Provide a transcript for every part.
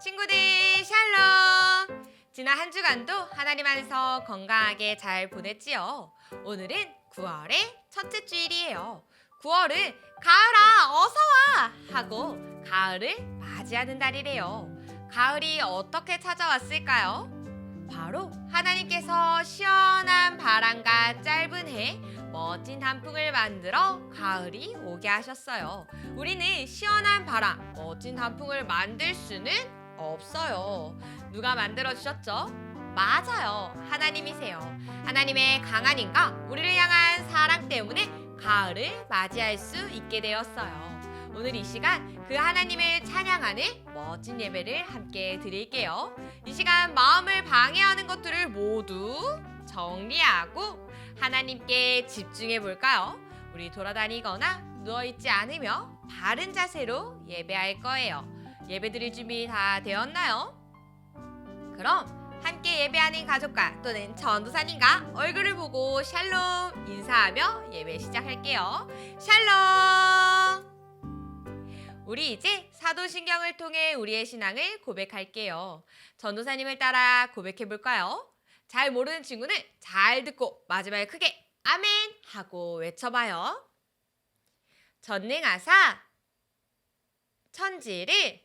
친구들 샬롬! 지난 한 주간도 하나님 안에서 건강하게 잘 보냈지요. 오늘은 9월의 첫째 주일이에요. 9월은 가을아 어서 와 하고 가을을 맞이하는 달이래요. 가을이 어떻게 찾아왔을까요? 바로 하나님께서 시원한 바람과 짧은 해 멋진 단풍을 만들어 가을이 오게 하셨어요. 우리는 시원한 바람, 멋진 단풍을 만들 수는 없어요. 누가 만들어 주셨죠? 맞아요. 하나님이세요. 하나님의 강한 힘과 우리를 향한 사랑 때문에 가을을 맞이할 수 있게 되었어요. 오늘 이 시간 그 하나님을 찬양하는 멋진 예배를 함께 드릴게요. 이 시간 마음을 방해하는 것들을 모두 정리하고 하나님께 집중해 볼까요? 우리 돌아다니거나 누워있지 않으며 바른 자세로 예배할 거예요. 예배 드릴 준비 다 되었나요? 그럼 함께 예배하는 가족과 또는 전도사님과 얼굴을 보고 샬롬 인사하며 예배 시작할게요. 샬롬! 우리 이제 사도신경을 통해 우리의 신앙을 고백할게요. 전도사님을 따라 고백해 볼까요? 잘 모르는 친구는 잘 듣고 마지막에 크게 아멘 하고 외쳐봐요. 전능하사 천지를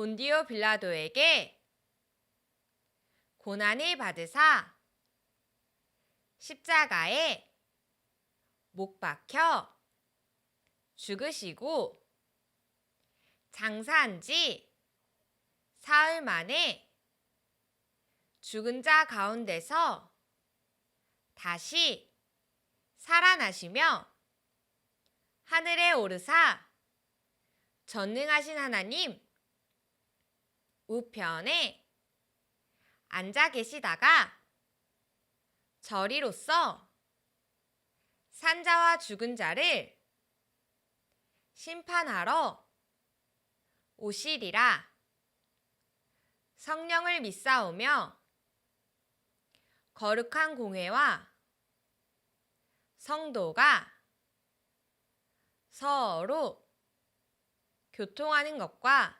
본디오 빌라도에게 고난을 받으사 십자가에 못 박혀 죽으시고 장사한 지 사흘 만에 죽은 자 가운데서 다시 살아나시며 하늘에 오르사 전능하신 하나님 우편에 앉아 계시다가 저리로서 산자와 죽은 자를 심판하러 오시리라. 성령을 믿사오며 거룩한 공회와 성도가 서로 교통하는 것과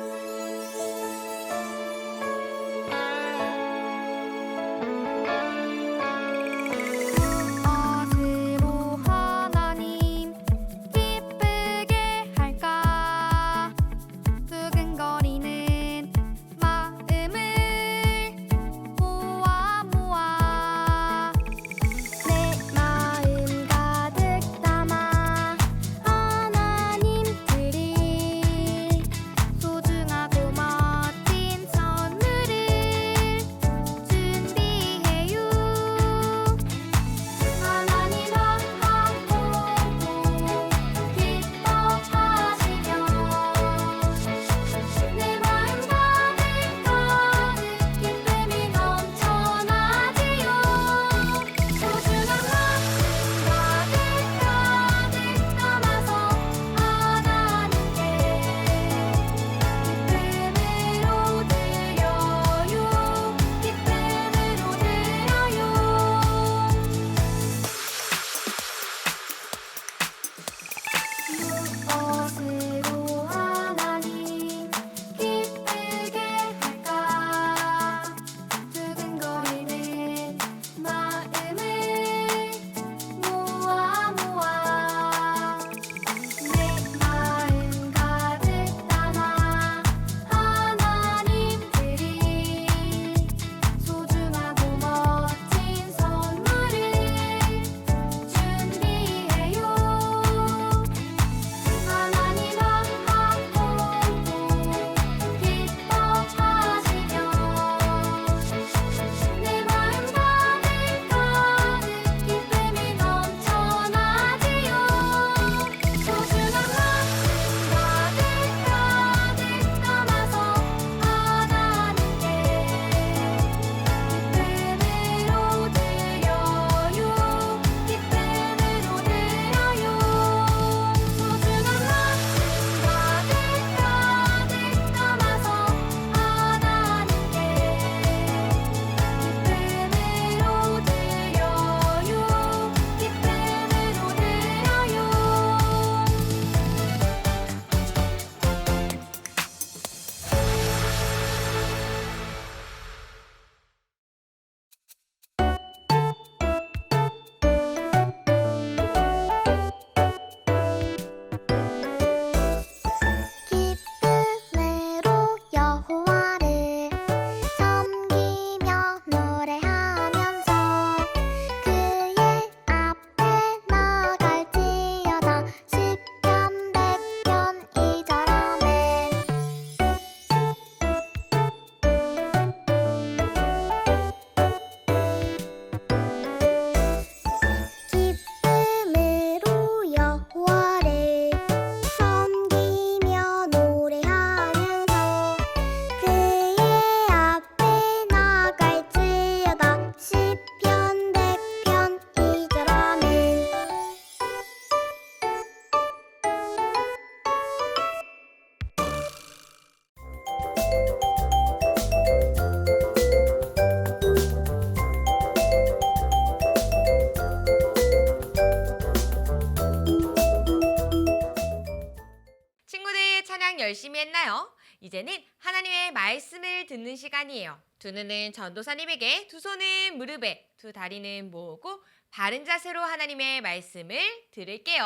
이제는 하나님의 말씀을 듣는 시간이에요. 두 눈은 전도사님에게, 두 손은 무릎에, 두 다리는 모으고 바른 자세로 하나님의 말씀을 들을게요.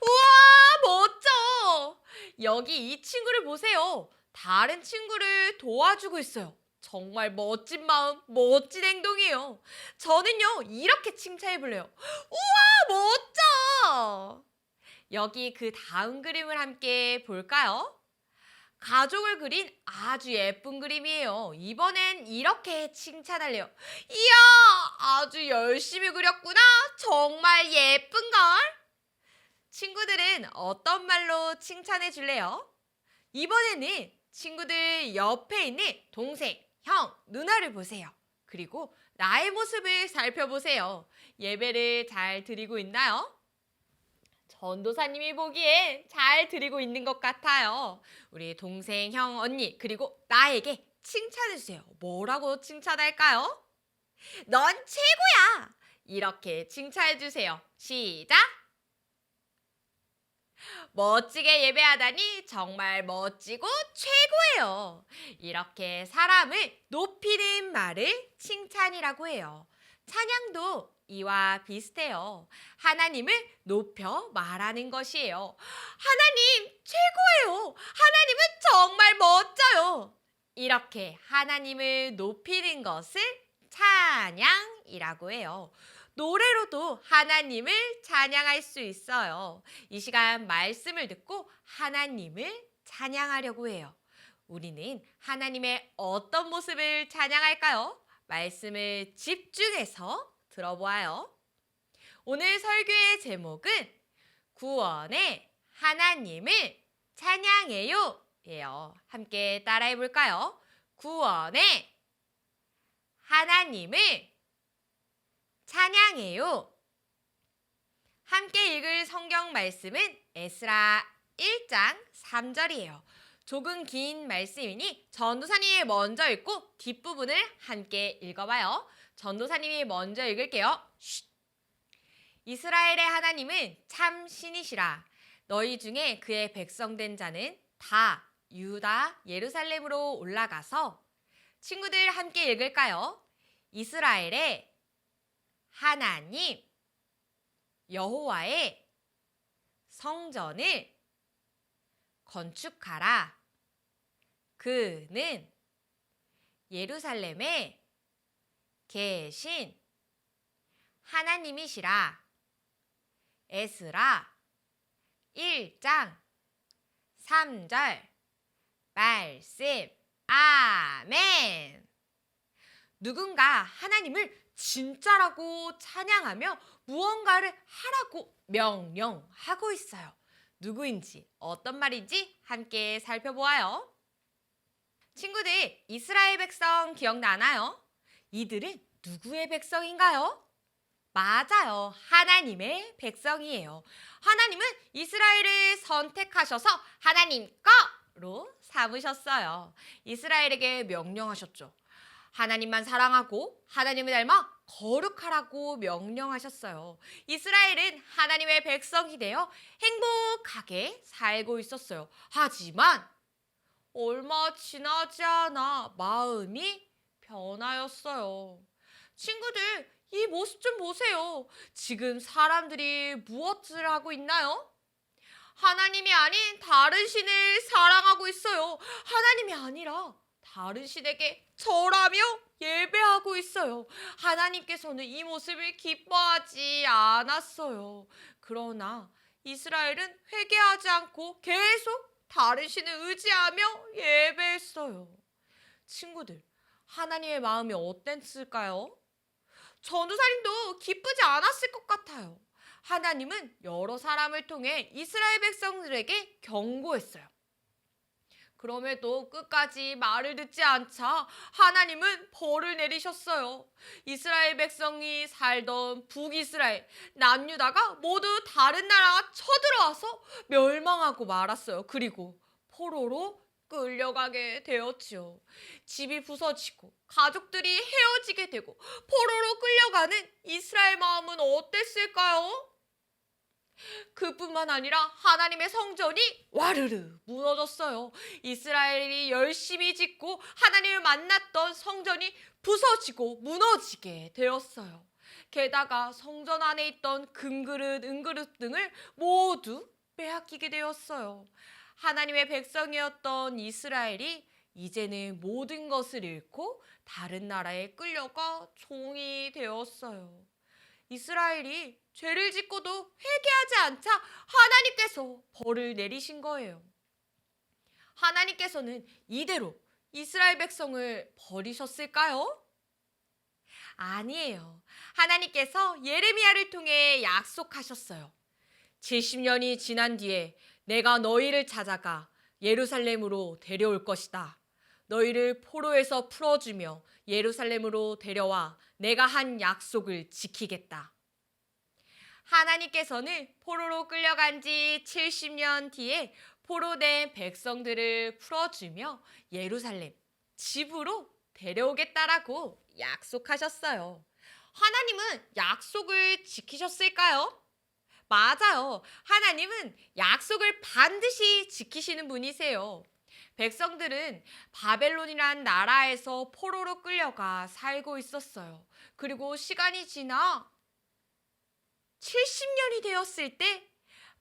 우와, 멋져! 여기 이 친구를 보세요. 다른 친구를 도와주고 있어요. 정말 멋진 마음, 멋진 행동이에요. 저는요, 이렇게 칭찬해 볼래요. 우와, 멋져! 여기 그 다음 그림을 함께 볼까요? 가족을 그린 아주 예쁜 그림이에요. 이번엔 이렇게 칭찬할래요. 이야, 아주 열심히 그렸구나. 정말 예쁜걸? 친구들은 어떤 말로 칭찬해 줄래요? 이번에는 친구들 옆에 있는 동생, 형, 누나를 보세요. 그리고 나의 모습을 살펴보세요. 예배를 잘 드리고 있나요? 전도사님이 보기에 잘 드리고 있는 것 같아요. 우리 동생, 형, 언니, 그리고 나에게 칭찬해주세요. 뭐라고 칭찬할까요? 넌 최고야! 이렇게 칭찬해주세요. 시작! 멋지게 예배하다니 정말 멋지고 최고예요. 이렇게 사람을 높이는 말을 칭찬이라고 해요. 찬양도 이와 비슷해요. 하나님을 높여 말하는 것이에요. 하나님 최고예요. 하나님은 정말 멋져요. 이렇게 하나님을 높이는 것을 찬양이라고 해요. 노래로도 하나님을 찬양할 수 있어요. 이 시간 말씀을 듣고 하나님을 찬양하려고 해요. 우리는 하나님의 어떤 모습을 찬양할까요? 말씀을 집중해서 들어보아요. 오늘 설교의 제목은 구원의 하나님을 찬양해요. 예요. 함께 따라해 볼까요? 구원의 하나님을 찬양해요. 함께 읽을 성경 말씀은 에스라 1장 3절이에요. 조금 긴 말씀이니 전도사님이 먼저 읽고 뒷부분을 함께 읽어봐요. 전도사님이 먼저 읽을게요. 쉿. 이스라엘의 하나님은 참 신이시라. 너희 중에 그의 백성된 자는 다 유다 예루살렘으로 올라가서 친구들 함께 읽을까요? 이스라엘의 하나님 여호와의 성전을 건축하라. 그는 예루살렘에 계신 하나님이시라. 에스라 1장 3절 말씀 아멘. 누군가 하나님을 진짜라고 찬양하며 무언가를 하라고 명령하고 있어요. 누구인지 어떤 말인지 함께 살펴보아요. 친구들, 이스라엘 백성 기억나나요? 이들은 누구의 백성인가요? 맞아요. 하나님의 백성이에요. 하나님은 이스라엘을 선택하셔서 하나님 거로 삼으셨어요. 이스라엘에게 명령하셨죠. 하나님만 사랑하고 하나님을 닮아 거룩하라고 명령하셨어요. 이스라엘은 하나님의 백성이 되어 행복하게 살고 있었어요. 하지만 얼마 지나지 않아 마음이 변하였어요. 친구들, 이 모습 좀 보세요. 지금 사람들이 무엇을 하고 있나요? 하나님이 아닌 다른 신을 사랑하고 있어요. 하나님이 아니라 다른 신에게 절하며 예배하고 있어요. 하나님께서는 이 모습을 기뻐하지 않았어요. 그러나 이스라엘은 회개하지 않고 계속 다른 신을 의지하며 예배했어요. 친구들, 하나님의 마음이 어땠을까요? 전도사님도 기쁘지 않았을 것 같아요. 하나님은 여러 사람을 통해 이스라엘 백성들에게 경고했어요. 그럼에도 끝까지 말을 듣지 않자 하나님은 벌을 내리셨어요. 이스라엘 백성이 살던 북이스라엘, 남유다가 모두 다른 나라가 쳐들어와서 멸망하고 말았어요. 그리고 포로로 끌려가게 되었지요. 집이 부서지고 가족들이 헤어지게 되고 포로로 끌려가는 이스라엘 마음은 어땠을까요? 그뿐만 아니라 하나님의 성전이 와르르 무너졌어요. 이스라엘이 열심히 짓고 하나님을 만났던 성전이 부서지고 무너지게 되었어요. 게다가 성전 안에 있던 금그릇, 은그릇 등을 모두 빼앗기게 되었어요. 하나님의 백성이었던 이스라엘이 이제는 모든 것을 잃고 다른 나라에 끌려가 종이 되었어요. 이스라엘이 죄를 짓고도 회개하지 않자 하나님께서 벌을 내리신 거예요. 하나님께서는 이대로 이스라엘 백성을 버리셨을까요? 아니에요. 하나님께서 예레미야를 통해 약속하셨어요. 70년이 지난 뒤에 내가 너희를 찾아가 예루살렘으로 데려올 것이다. 너희를 포로에서 풀어주며 예루살렘으로 데려와 내가 한 약속을 지키겠다. 하나님께서는 포로로 끌려간 지 70년 뒤에 포로된 백성들을 풀어주며 예루살렘 집으로 데려오겠다라고 약속하셨어요. 하나님은 약속을 지키셨을까요? 맞아요. 하나님은 약속을 반드시 지키시는 분이세요. 백성들은 바벨론이란 나라에서 포로로 끌려가 살고 있었어요. 그리고 시간이 지나 70년이 되었을 때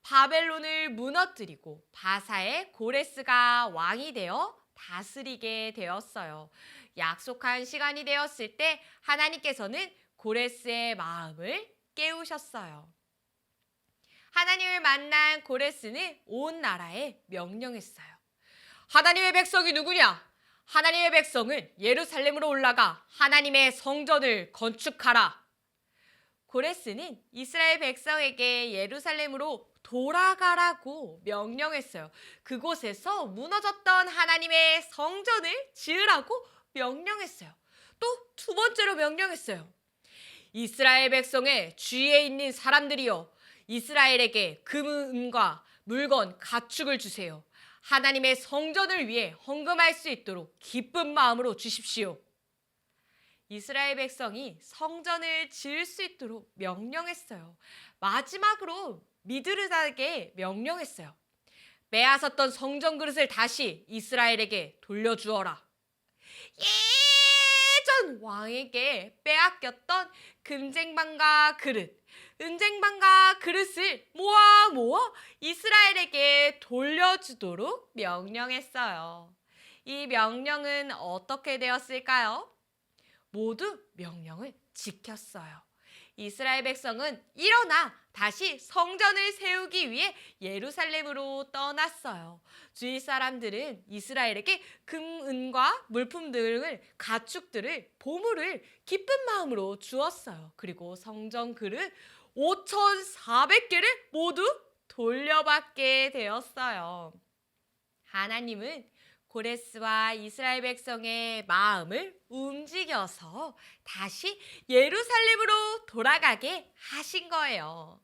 바벨론을 무너뜨리고 바사의 고레스가 왕이 되어 다스리게 되었어요. 약속한 시간이 되었을 때 하나님께서는 고레스의 마음을 깨우셨어요. 하나님을 만난 고레스는 온 나라에 명령했어요. 하나님의 백성이 누구냐? 하나님의 백성은 예루살렘으로 올라가 하나님의 성전을 건축하라. 고레스는 이스라엘 백성에게 예루살렘으로 돌아가라고 명령했어요. 그곳에서 무너졌던 하나님의 성전을 지으라고 명령했어요. 또 두 번째로 명령했어요. 이스라엘 백성의 주위에 있는 사람들이여 이스라엘에게 금은과 물건, 가축을 주세요. 하나님의 성전을 위해 헌금할 수 있도록 기쁜 마음으로 주십시오. 이스라엘 백성이 성전을 지을 수 있도록 명령했어요. 마지막으로 미드르닥에 명령했어요. 빼앗았던 성전 그릇을 다시 이스라엘에게 돌려주어라. 예전 왕에게 빼앗겼던 금쟁반과 그릇, 은쟁반과 그릇을 모아 모아 이스라엘에게 돌려주도록 명령했어요. 이 명령은 어떻게 되었을까요? 모두 명령을 지켰어요. 이스라엘 백성은 일어나 다시 성전을 세우기 위해 예루살렘으로 떠났어요. 주위 사람들은 이스라엘에게 금, 은과 물품 등을 가축들을 보물을 기쁜 마음으로 주었어요. 그리고 성전 그릇 5,400개를 모두 돌려받게 되었어요. 하나님은 고레스와 이스라엘 백성의 마음을 움직여서 다시 예루살렘으로 돌아가게 하신 거예요.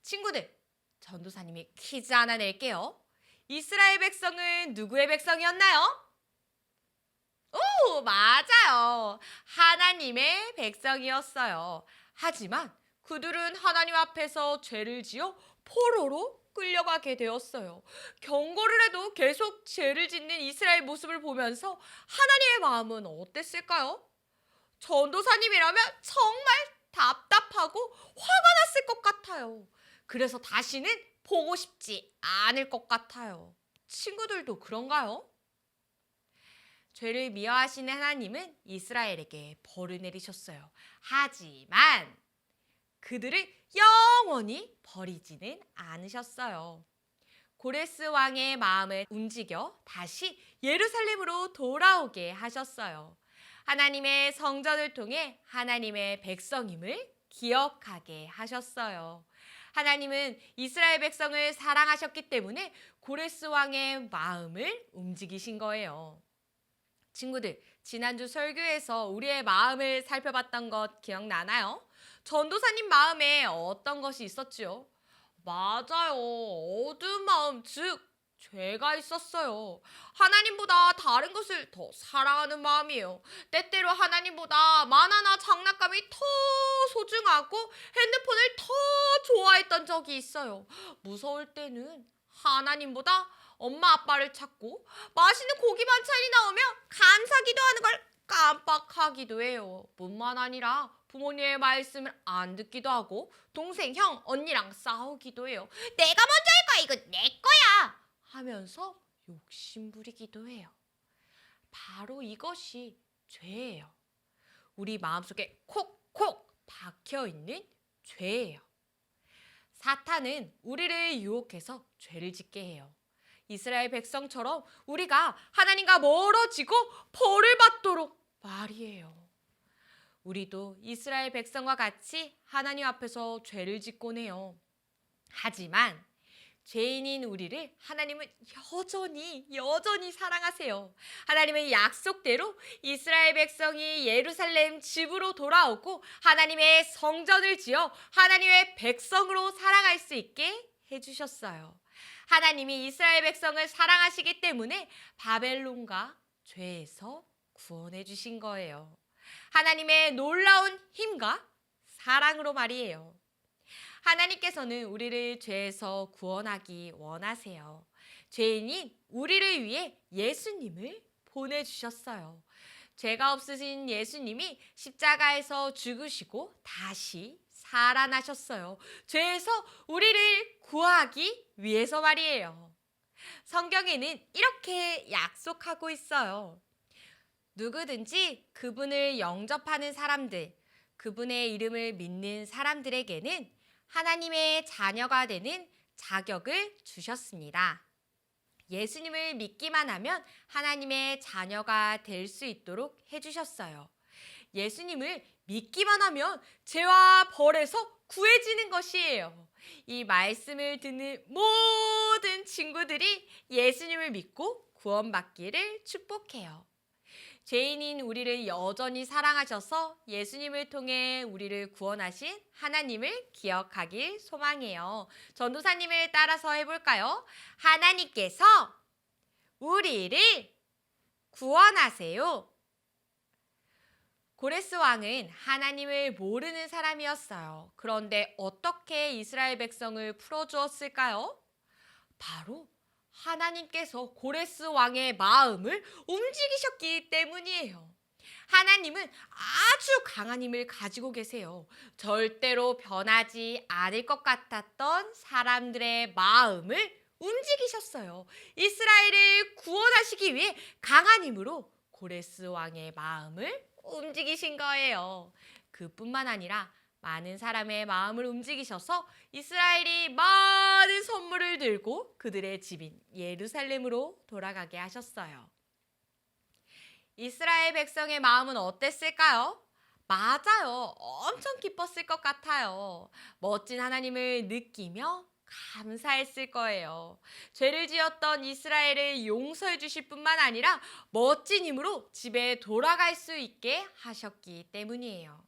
친구들, 전도사님이 퀴즈 하나 낼게요. 이스라엘 백성은 누구의 백성이었나요? 오, 맞아요. 하나님의 백성이었어요. 하지만 그들은 하나님 앞에서 죄를 지어 포로로 끌려가게 되었어요. 경고를 해도 계속 죄를 짓는 이스라엘 모습을 보면서 하나님의 마음은 어땠을까요? 전도사님이라면 정말 답답하고 화가 났을 것 같아요. 그래서 다시는 보고 싶지 않을 것 같아요. 친구들도 그런가요? 죄를 미워하시는 하나님은 이스라엘에게 벌을 내리셨어요. 하지만 그들을 영원히 버리지는 않으셨어요. 고레스 왕의 마음을 움직여 다시 예루살렘으로 돌아오게 하셨어요. 하나님의 성전을 통해 하나님의 백성임을 기억하게 하셨어요. 하나님은 이스라엘 백성을 사랑하셨기 때문에 고레스 왕의 마음을 움직이신 거예요. 친구들, 지난주 설교에서 우리의 마음을 살펴봤던 것 기억나나요? 전도사님 마음에 어떤 것이 있었지요? 맞아요. 어두운 마음, 즉 죄가 있었어요. 하나님보다 다른 것을 더 사랑하는 마음이에요. 때때로 하나님보다 만화나 장난감이 더 소중하고 핸드폰을 더 좋아했던 적이 있어요. 무서울 때는 하나님보다 엄마 아빠를 찾고 맛있는 고기 반찬이 나오면 감사 기도 하는 걸 깜빡하기도 해요. 뿐만 아니라 부모님의 말씀을 안 듣기도 하고 동생, 형, 언니랑 싸우기도 해요. 내가 먼저 할 거야. 이거 내 거야. 하면서 욕심 부리기도 해요. 바로 이것이 죄예요. 우리 마음속에 콕콕 박혀 있는 죄예요. 사탄은 우리를 유혹해서 죄를 짓게 해요. 이스라엘 백성처럼 우리가 하나님과 멀어지고 벌을 받도록 말이에요. 우리도 이스라엘 백성과 같이 하나님 앞에서 죄를 짓곤 해요. 하지만 죄인인 우리를 하나님은 여전히 여전히 사랑하세요. 하나님의 약속대로 이스라엘 백성이 예루살렘 집으로 돌아오고 하나님의 성전을 지어 하나님의 백성으로 살아갈 수 있게 해 주셨어요. 하나님이 이스라엘 백성을 사랑하시기 때문에 바벨론과 죄에서 구원해 주신 거예요. 하나님의 놀라운 힘과 사랑으로 말이에요. 하나님께서는 우리를 죄에서 구원하기 원하세요. 죄인인 우리를 위해 예수님을 보내주셨어요. 죄가 없으신 예수님이 십자가에서 죽으시고 다시 살아나셨어요. 죄에서 우리를 구하기 위해서 말이에요. 성경에는 이렇게 약속하고 있어요. 누구든지 그분을 영접하는 사람들, 그분의 이름을 믿는 사람들에게는 하나님의 자녀가 되는 자격을 주셨습니다. 예수님을 믿기만 하면 하나님의 자녀가 될 수 있도록 해주셨어요. 예수님을 믿기만 하면 죄와 벌에서 구해지는 것이에요. 이 말씀을 듣는 모든 친구들이 예수님을 믿고 구원받기를 축복해요. 죄인인 우리를 여전히 사랑하셔서 예수님을 통해 우리를 구원하신 하나님을 기억하길 소망해요. 전도사님을 따라서 해볼까요? 하나님께서 우리를 구원하세요. 고레스 왕은 하나님을 모르는 사람이었어요. 그런데 어떻게 이스라엘 백성을 풀어주었을까요? 바로 하나님께서 고레스 왕의 마음을 움직이셨기 때문이에요. 하나님은 아주 강한 힘을 가지고 계세요. 절대로 변하지 않을 것 같았던 사람들의 마음을 움직이셨어요. 이스라엘을 구원하시기 위해 강한 힘으로 고레스 왕의 마음을 움직이신 거예요. 그뿐만 아니라 많은 사람의 마음을 움직이셔서 이스라엘이 많은 선물을 들고 그들의 집인 예루살렘으로 돌아가게 하셨어요. 이스라엘 백성의 마음은 어땠을까요? 맞아요. 엄청 기뻤을 것 같아요. 멋진 하나님을 느끼며 감사했을 거예요. 죄를 지었던 이스라엘을 용서해 주실 뿐만 아니라 멋진 힘으로 집에 돌아갈 수 있게 하셨기 때문이에요.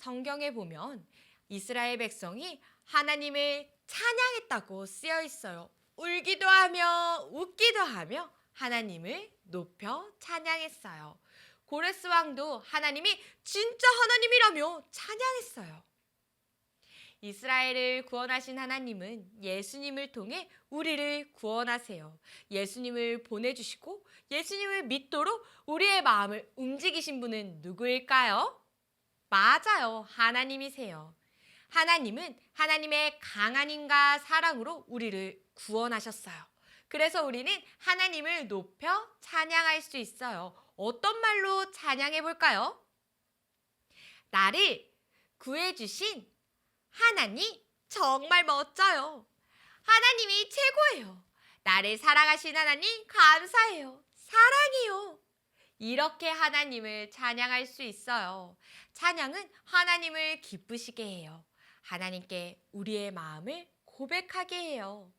성경에 보면 이스라엘 백성이 하나님을 찬양했다고 쓰여 있어요. 울기도 하며 웃기도 하며 하나님을 높여 찬양했어요. 고레스 왕도 하나님이 진짜 하나님이라며 찬양했어요. 이스라엘을 구원하신 하나님은 예수님을 통해 우리를 구원하세요. 예수님을 보내주시고 예수님을 믿도록 우리의 마음을 움직이신 분은 누구일까요? 맞아요. 하나님이세요. 하나님은 하나님의 강한 힘과 사랑으로 우리를 구원하셨어요. 그래서 우리는 하나님을 높여 찬양할 수 있어요. 어떤 말로 찬양해 볼까요? 나를 구해주신 하나님 정말 멋져요. 하나님이 최고예요. 나를 사랑하신 하나님 감사해요. 사랑해요. 이렇게 하나님을 찬양할 수 있어요. 찬양은 하나님을 기쁘시게 해요. 하나님께 우리의 마음을 고백하게 해요.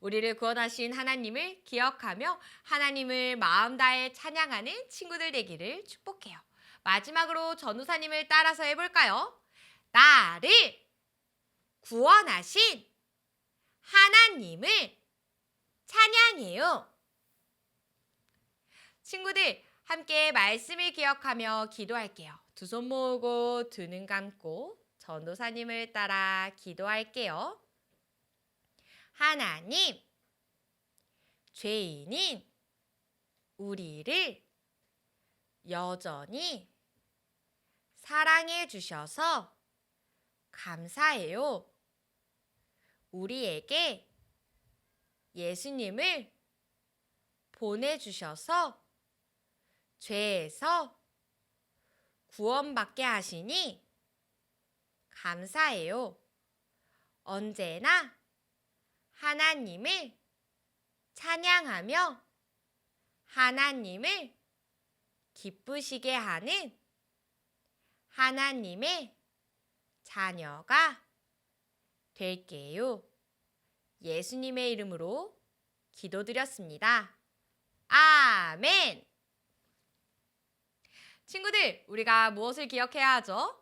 우리를 구원하신 하나님을 기억하며 하나님을 마음 다해 찬양하는 친구들 되기를 축복해요. 마지막으로 전우사님을 따라서 해볼까요? 나를 구원하신 하나님을 찬양해요. 친구들, 함께 말씀을 기억하며 기도할게요. 두 손 모으고 두 눈 감고 전도사님을 따라 기도할게요. 하나님, 죄인인 우리를 여전히 사랑해 주셔서 감사해요. 우리에게 예수님을 보내주셔서 죄에서 구원받게 하시니 감사해요. 언제나 하나님을 찬양하며 하나님을 기쁘시게 하는 하나님의 자녀가 될게요. 예수님의 이름으로 기도드렸습니다. 아멘! 친구들, 우리가 무엇을 기억해야 하죠?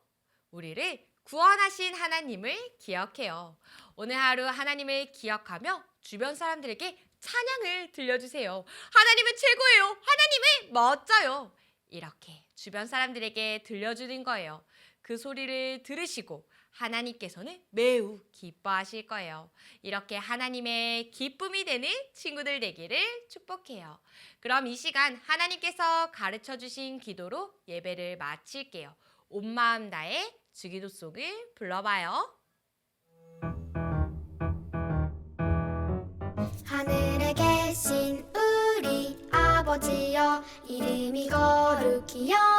우리를 구원하신 하나님을 기억해요. 오늘 하루 하나님을 기억하며 주변 사람들에게 찬양을 들려주세요. 하나님은 최고예요. 하나님은 멋져요. 이렇게 주변 사람들에게 들려주는 거예요. 그 소리를 들으시고 하나님께서는 매우 기뻐하실 거예요. 이렇게 하나님의 기쁨이 되는 친구들 되기를 축복해요. 그럼 이 시간 하나님께서 가르쳐 주신 기도로 예배를 마칠게요. 온 마음 다해 주기도송을 불러봐요. 하늘에 계신 우리 아버지여 이름이 거룩히 여